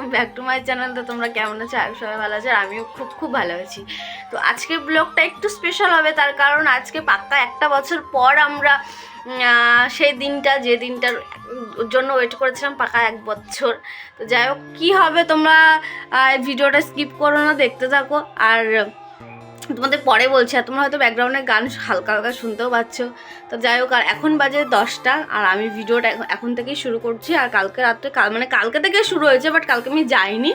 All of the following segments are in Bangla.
Welcome back to my channel তো তোমরা কেমন আছো? আমি সবাই ভালো আছো আমিও খুব খুব ভালো আছি। তো আজকে ব্লগটা একটু স্পেশাল হবে, তার কারণ আজকে পাক্কা একটা বছর পর আমরা সেই দিনটা, যে দিনটার জন্য ওয়েট করেছিলাম পাকা এক বছর। তো যাই হোক, কী হবে তোমরা ভিডিওটা স্কিপ করো না, দেখতে থাকো। আর তোমাদের পরে বলছি আর তোমরা হয়তো ব্যাকগ্রাউন্ডে গান হালকা হালকা শুনতেও পাচ্ছ। তো যাই হোক আর এখন বাজে দশটা আর আমি ভিডিওটা এখন- থেকেই শুরু করছি আর কালকে রাত্রে কাল মানে কালকে থেকে শুরু হয়েছে বাট কালকে আমি যাইনি।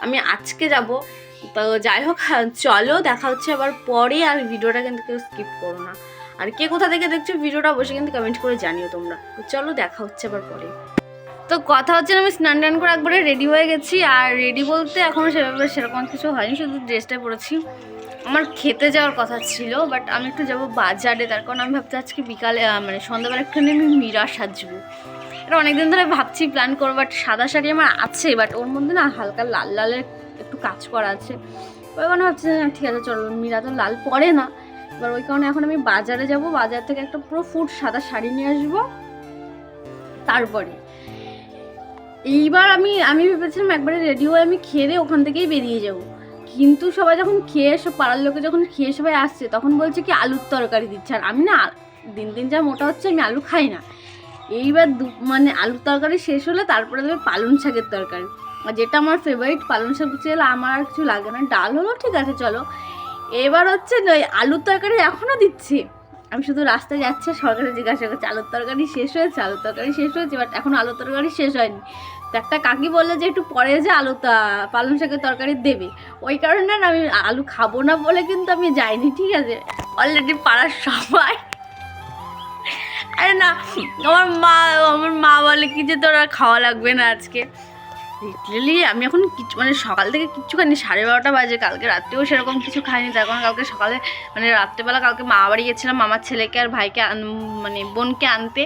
আমি আজকে যাব। তো যাই হোক হ্যাঁ, চলো দেখা হচ্ছে আবার পরে আর ভিডিওটা কিন্তু কেউ স্কিপ করো না। আর কে কোথা থেকে দেখছ ভিডিওটা অবশ্যই কিন্তু কমেন্ট করে জানিও তোমরা। তো চলো দেখা হচ্ছে আবার পরে। তো কথা হচ্ছে আমি স্নান টান করে একবারে রেডি হয়ে গেছি আর রেডি বলতে এখনও সেভাবে সেরকম কিছু হয়নি শুধু ড্রেসটা পরেছি। আমার খেতে যাওয়ার কথা ছিল বাট আমি একটু যাব বাজারে। তার কারণ আমি ভাবছি আজকে বিকালে মানে সন্ধ্যাবেলা একটুখানি আমি মীরা সাজবো। এটা অনেকদিন ধরে ভাবছি প্ল্যান করব বাট সাদা শাড়ি আমার আছে বাট ওর মধ্যে না হালকা লাল লালের একটু কাজ করা আছে। ওই কারণে ভাবছি ঠিক আছে, চলো, মীরা তো লাল পরে না। এবার ওই কারণে এখন আমি বাজারে যাব, বাজার থেকে একটা পুরো ফুট সাদা শাড়ি নিয়ে আসব। তারপরে, এইবার আমি আমি ভেবেছিলাম একবারে রেডি হয়ে আমি খেয়ে ওখান থেকেই বেরিয়ে যাব। কিন্তু সবাই যখন খেয়ে সব পাড়ার লোকে যখন খেয়ে সবাই আসছে, তখন বলছে কি, আলুর তরকারি দিচ্ছে। আর আমি না, দিন দিন যা মোটা হচ্ছে, আমি আলু খাই না। এইবার দু- মানে আলুর তরকারি শেষ হলে তারপরে দেবে পালং শাকের তরকারি। আর যেটা আমার ফেভারিট পালং শাক চেয়ে আমার আর কিছু লাগে না। ডাল হলো, ঠিক আছে, চলো। এবার হচ্ছে আলুর তরকারি এখনও দিচ্ছে। আমি শুধু রাস্তায় যাচ্ছি আর সরকারে জিজ্ঞাসা করছি, আলুর তরকারি শেষ হয়েছে? আলুর তরকারি শেষ হয়েছে বাট এখন আলুর তরকারি শেষ হয়নি। তো একটা কাকি বলল যে, একটু পরে যে আলু পালং শাকের তরকারি দেবে। ওই কারণে না আমি আলু খাব না বলে কিন্তু আমি যাইনি, ঠিক আছে? অলরেডি পাড়ার সবাই। আরে না, আমার মা আমার মা বলে, কি যে তোরা খাওয়া লাগবে না আজকে? লিটারালি আমি এখন কিছু মানে সকাল থেকে কিচ্ছু খাইনি সাড়ে বারোটা বাজে, কালকে রাত্রেও সেরকম কিছু খাইনি। তার কারণ কালকে সকালে মানে রাত্রেবেলা কালকে মা বাড়ি গেছিলাম আমার ছেলেকে আর ভাইকে মানে বোনকে আনতে।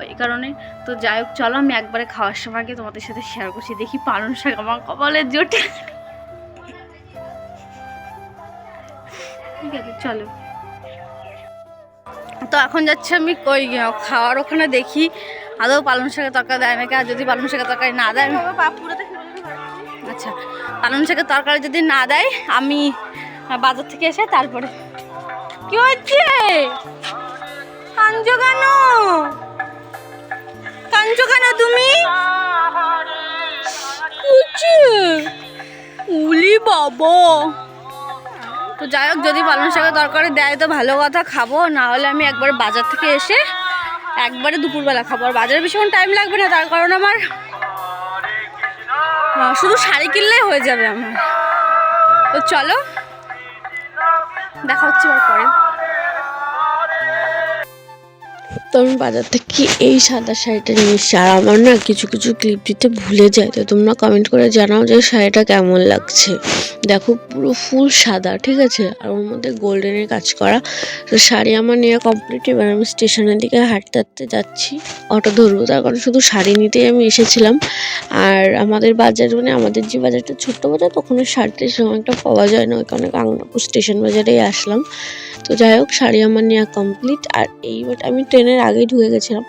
ওই কারণে। তো যাই হোক, চলো আমি একবারে খাওয়ার সময় গিয়ে তোমাদের সাথে শেয়ার করছি। দেখি পালন শাক আমার কপালে জোটে। ঠিক আছে, চলো। তো এখন যাচ্ছে আমি কই খাওয়ার ওখানে দেখি। আদৌ পালং শাকের তরকারি দেয় নাকি? আর যদি পালং শাকের তরকারি না দেয়? আচ্ছা পালং শাকের তরকারি যদি না দেয় আমি বাজার থেকে এসে তারপরে কি হচ্ছে কেন? কেন তুমি? উলি বাবা। তো যাই হোক যদি পালং শাকের তরকারি দেয় তো ভালো কথা খাব। না হলে আমি একবার বাজার থেকে এসে একবারে দুপুরবেলা খাব আর বাজারে বেশিক্ষণ টাইম লাগবে না, তার কারণ আমার শুধু শাড়ি কিনলেই হয়ে যাবে আমার। তো চলো, দেখা হচ্ছে পরে। তো আমি বাজার থেকে এই সাদা শাড়িটা নিয়ে আর আমার না কিছু কিছু ক্লিপ দিতে ভুলে যায়, তো তোমরা কমেন্ট করে জানাও যে শাড়িটা কেমন লাগছে। দেখো পুরো ফুল সাদা, ঠিক আছে? আর ওর মধ্যে গোল্ডেনের কাজ করা। তো শাড়ি আমার নেওয়া কমপ্লিট এবার আমি স্টেশনের দিকে হাঁটতে হাঁটতে যাচ্ছি। অটো ধরবো, তার কারণ শুধু শাড়ি নিতেই আমি এসেছিলাম। আর আমাদের বাজার মানে আমাদের যে বাজারটা ছোট্ট বাজার তখন শাড়িটা সেরকম একটা পাওয়া যায় না। ওই কারণে গাংনাপুর স্টেশন বাজারেই আসলাম। তো যাই হোক, শাড়ি আমার নেওয়া কমপ্লিট আর এইবার আমি ট্রেনের আগেই ঢুকে গেছিলাম।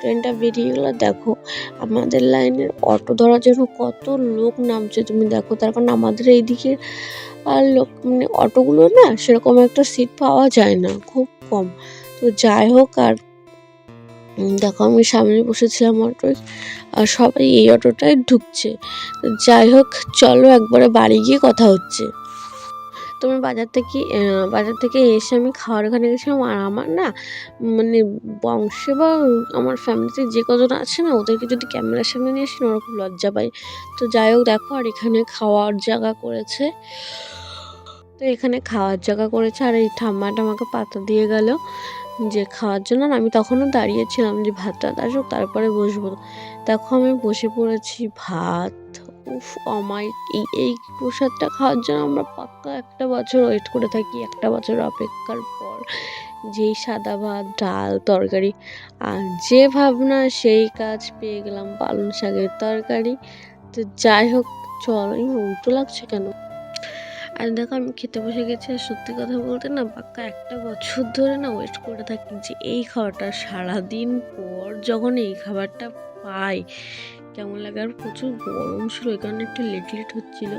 ট্রেনটা বেরিয়ে গেলো। দেখো, আমাদের লাইনের অটো ধরার জন্য কত লোক নামছে। তুমি দেখো, তার কারণ আমাদের এইদিকে আর লোক মানে অটোগুলো না সেরকম একটা সিট পাওয়া যায় না, খুব কম। তো যাই হোক, আর দেখো, আমি সামনে বসেছিলাম অটোয় আর সবাই এই অটোটায় ঢুকছে। যাই হোক, চলো একবারে বাড়ি গিয়ে কথা হচ্ছে। তুমি বাজার থেকে বাজার থেকে এসে আমি খাওয়ার ওখানে গেছিলাম আর আমার না মানে বংশে বা আমার ফ্যামিলিতে যে কজন আছে না, ওদেরকে যদি ক্যামেরার সামনে নিয়ে আসি না ওরা খুব লজ্জা পায় তো যাই হোক দেখো, আর এখানে খাওয়ার জায়গা করেছে। তো এখানে খাওয়ার জায়গা করেছে আর এই ঠাম্মাটা আমাকে পাতা দিয়ে গেল যে খাওয়ার জন্য। আমি তখনও দাঁড়িয়েছিলাম যে ভাতটা আসুক তারপরে বসবো। দেখো আমি বসে পড়েছি ভাত উফ, আমার এই এই প্রসাদটা খাওয়ার জন্য আমরা পাক্কা একটা বছর ওয়েট করে থাকি, একটা বছর অপেক্ষার পর। যেই সাদা ভাত, ডাল, তরকারি, আর যে ভাবনা সেই কাজ পেয়ে গেলাম পালং শাকের তরকারি। তো যাই হোক, চল উল্টো লাগছে কেন? আর দেখো, আমি খেতে বসে গেছি, আর সত্যি কথা বলতে না, পাক্কা একটা বছর ধরে না ওয়েট করে থাকি যে এই খাবারটা সারাদিন পর যখন এই খাবারটা পাই কেমন লাগে? আর প্রচুর গরম ছিল, ওই কারণে একটু লেট লেট হচ্ছিল।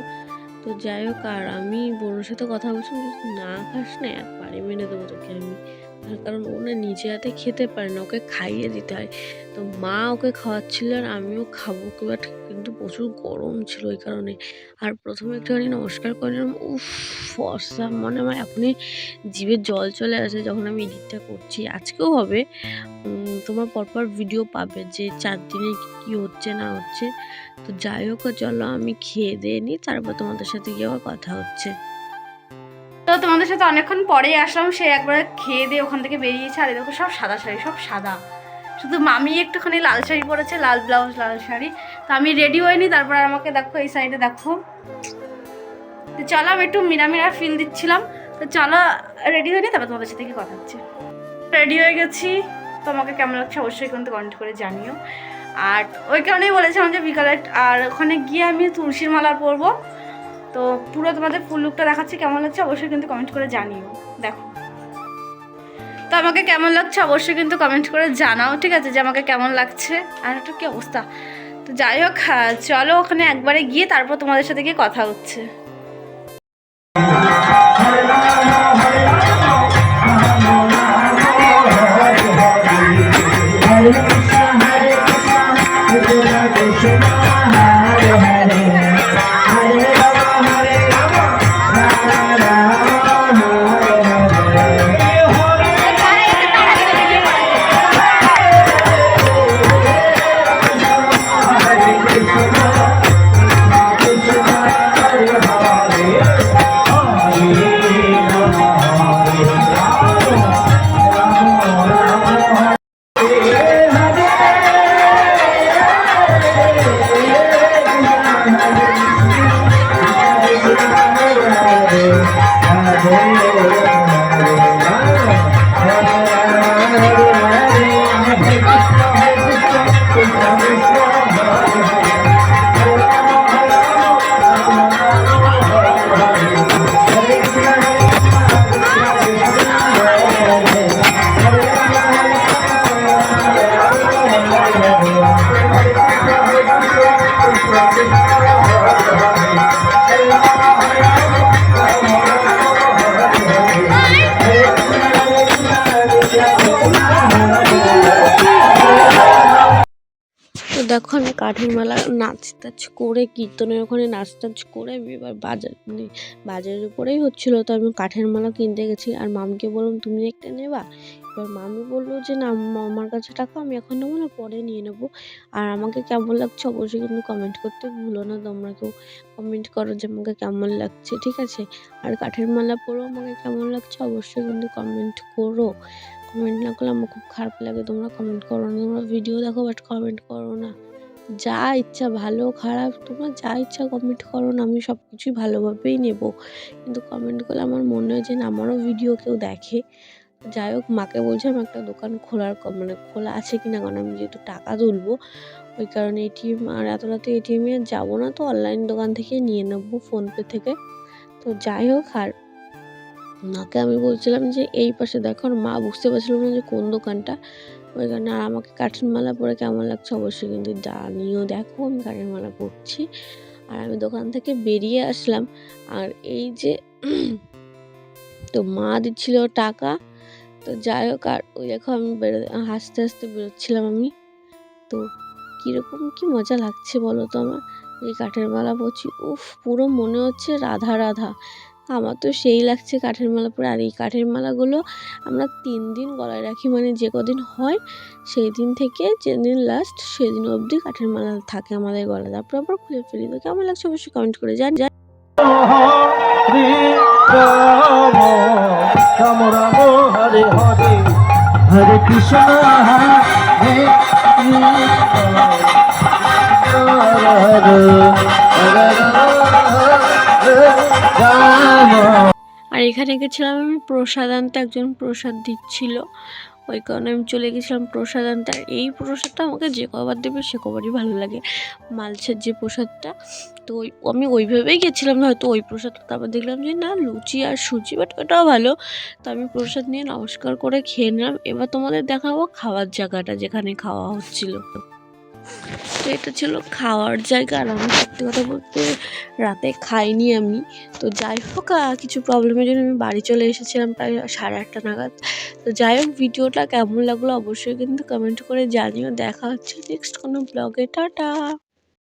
তো যাই হোক, আর আমি বোনের সাথে কথা বলছিলাম না খাস না একবারে মেনে দেবো তোকে আমি। কারণ ও না নিজে হাতে খেতে পারে না, ওকে খাইয়ে দিতে হয়। তো মা ওকে খাওয়াচ্ছিল আর আমিও খাব বাট কিন্তু প্রচুর গরম ছিল ওই কারণে। আর প্রথমে একটুখানি নমস্কার করলাম, উফ, ফর্সা মানে আমার এখনই জিভে জল চলে আসে যখন আমি এডিটটা করছি। আজকেও হবে তোমার পরপর ভিডিও পাবে যে চার দিনে কি হচ্ছে, না হচ্ছে। তো যাই হোক, চলো আমি খেয়ে দিয়ে নিই, তারপর তোমাদের সাথে গিয়ে আবার কথা হচ্ছে। তো তোমাদের সাথে অনেকক্ষণ পরেই আসলাম, সে একবার খেয়ে দিয়ে ওখান থেকে বেরিয়েছে, আর দেখো সব সাদা শাড়ি, সব সাদা। শুধু মামি একটুখানি লাল শাড়ি পরেছে, লাল ব্লাউজ, লাল শাড়ি। তো আমি রেডি হইনি, তারপর আমাকে দেখো, এই সাইডে দেখো। তো চলো, আমি একটু মিরা মিরা ফিল দিচ্ছিলাম। তো চলো রেডি হয়নি তারপর তোমাদের সাথে কথা হচ্ছে। রেডি হয়ে গেছি। তোমাকে কেমন লাগছে অবশ্যই কিন্তু কমেন্ট করে জানিও। আর ওই কারণেই বলেছিলাম যে বিকালে আর ওখানে গিয়ে আমি তুলসীর মালা পরবো। তো পুরো তোমাদের ফুল লুকটা দেখাচ্ছি, কেমন লাগছে অবশ্যই কিন্তু কমেন্ট করে জানিও। দেখো। তো আমাকে কেমন লাগছে অবশ্যই কিন্তু কমেন্ট করে জানাও, ঠিক আছে? যে আমাকে কেমন লাগছে আর একটা কী অবস্থা? তো যাই হোক চলো ওখানে একবারে গিয়ে তারপর তোমাদের সাথে গিয়ে কথা হচ্ছে। দেখো আমি কাঠের মেলা নাচ টাচ করে, কীর্তনের ওখানে নাচ টাচ করে আমি এবার বাজার মানে বাজারের উপরেই হচ্ছিল। তো আমি কাঠের মালা কিনতে গেছি। আর মামকে বললাম, তুমি একটা নেবা? এবার মামি বলল যে, না আমার কাছে টাকা, আমি এখন নেব না, পরে নিয়ে নেব। আর আমাকে কেমন লাগছে অবশ্যই কিন্তু কমেন্ট করতে ভুলো না। তোমরা কেউ কমেন্ট করো যে, আমাকে কেমন লাগছে? ঠিক আছে? আর কাঠের মালা পরেও আমাকে কেমন লাগছে অবশ্যই কিন্তু কমেন্ট করো। কমেন্ট না করলে আমার খুব খারাপ লাগে। তোমরা কমেন্ট করো না। তোমরা ভিডিও দেখো বাট কমেন্ট করো না। যা ইচ্ছা ভালো, খারাপ, তোমরা যা ইচ্ছা কমেন্ট করো না, আমি সব কিছুই ভালোভাবেই নেব। কিন্তু কমেন্ট করলে আমার মনে হয় যে না আমারও ভিডিও কেউ দেখে। যাই হোক, মাকে বলছিলাম একটা দোকান খোলার মানে খোলা আছে কি না কারণ আমি যেহেতু টাকা তুলবো, ওই কারণে এটিএম আর এত রাতে এটিএমে যাব না, তো অনলাইন দোকান থেকে নিয়ে নেব ফোনপে থেকে। তো যাই হোক, আর মাকে আমি বলছিলাম যে, এই পাশে দেখো। আর মা বুঝতে পারছিলাম না যে কোন দোকানটা। ওই কারণে আর আমাকে কাঠের মালা পরে কেমন লাগছে অবশ্যই কিন্তু জানিও দেখো, আমি কাঠের মালা পরছি। আর আমি দোকান থেকে বেরিয়ে আসলাম। আর এই যে, তো মা দিচ্ছিল টাকা। তো যাই হোক, আর ওই দেখো আমি বেরো, হাসতে হাসতে বেরোচ্ছিলাম আমি। তো কীরকম কি মজা লাগছে বলো তো আমার? এই কাঠের মালা পরছি, উফ, পুরো মনে হচ্ছে রাধা রাধা। আমার তো সেই লাগছে কাঠের মালা পরে। আর এই কাঠের মালাগুলো আমরা তিন দিন গলায় রাখি মানে যে কদিন হয় সেই দিন থেকে যেদিন লাস্ট সেদিন অবধি কাঠের মালা থাকে আমাদের গলায়। তারপর আবার খুলে ফেলি। তো কেমন লাগছে অবশ্যই কমেন্ট করে যান হরে হরে কৃষ্ণ হরে। আর এখানে গেছিলাম আমি, প্রসাদ আনতে, একজন প্রসাদ দিচ্ছিল। ওই কারণে আমি চলে গেছিলাম প্রসাদ আনতে। আর এই প্রসাদটা আমাকে যে কবার দেবে, সে কবারই ভালো লাগে। মালছের যে প্রসাদটা, তো ওই, আমি ওইভাবেই গেছিলাম হয়তো ওই প্রসাদটা তারপর দেখলাম যে, না, লুচি আর সুজি বাট ওটাও ভালো। তো আমি প্রসাদ নিয়ে নমস্কার করে খেয়ে নিলাম। এবার তোমাদের দেখাবো খাওয়ার জায়গাটা যেখানে খাওয়া হচ্ছিল। তো এটা ছিল খাওয়ার জায়গা, আর আমি সত্যি কথা বলতে রাতে খাইনি আমি। তো যাই হোক কিছু প্রবলেমের জন্য আমি বাড়ি চলে এসেছিলাম প্রায় সাড়ে আটটা নাগাদ। তো যাই হোক, ভিডিওটা কেমন লাগল অবশ্যই কিন্তু কমেন্ট করে জানিও। দেখা হচ্ছে নেক্সট কোনো ব্লগে টাটা!